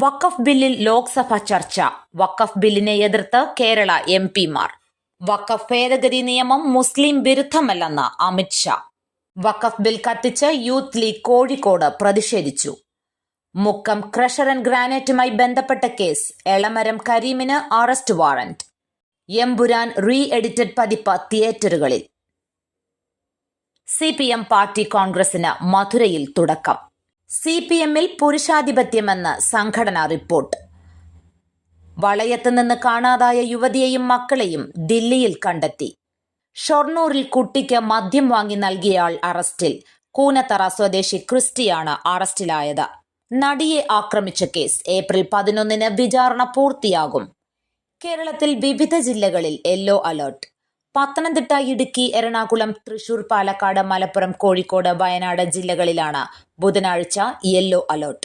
വഖഫ് ബില്ലിൽ ലോക്സഭ ചർച്ച. വഖഫ് ബില്ലിനെ എതിർത്ത് കേരള എം പിമാർ. വഖഫ് ഭേദഗതി നിയമം മുസ്ലിം വിരുദ്ധമല്ലെന്ന് അമിത്ഷാ വഖഫ് ബിൽ കത്തിച്ച് യൂത്ത് ലീഗ് കോഴിക്കോട് പ്രതിഷേധിച്ചു. മുക്കം ക്രഷർ ആൻഡ് ഗ്രാനൈറ്റുമായി ബന്ധപ്പെട്ട case Elamaram കരീമിന് arrest warrant. Empuraan re edited പതിപ്പ് തിയേറ്ററുകളിൽ. സി പി എം പാർട്ടി കോൺഗ്രസിന് മധുരയിൽ തുടക്കം. സി പി എമ്മിൽ പുരുഷാധിപത്യമെന്ന് സംഘടനാ റിപ്പോർട്ട്. വളയത്ത് നിന്ന് കാണാതായ യുവതിയെയും മക്കളെയും ദില്ലിയിൽ കണ്ടെത്തി. ഷൊർണൂരിൽ കുട്ടിക്ക് മദ്യം വാങ്ങി നൽകിയയാൾ അറസ്റ്റിൽ. കൂനത്തറ സ്വദേശി ക്രിസ്റ്റിയാണ് അറസ്റ്റിലായത്. നടിയെ ആക്രമിച്ച കേസ് ഏപ്രിൽ പതിനൊന്നിന് വിചാരണ പൂർത്തിയാകും. കേരളത്തിൽ വിവിധ ജില്ലകളിൽ യെല്ലോ അലർട്ട്. പത്തനംതിട്ട ഇടുക്കി എറണാകുളം തൃശൂർ പാലക്കാട് മലപ്പുറം കോഴിക്കോട് വയനാട് ജില്ലകളിലാണ് ബുധനാഴ്ച യെല്ലോ അലർട്ട്.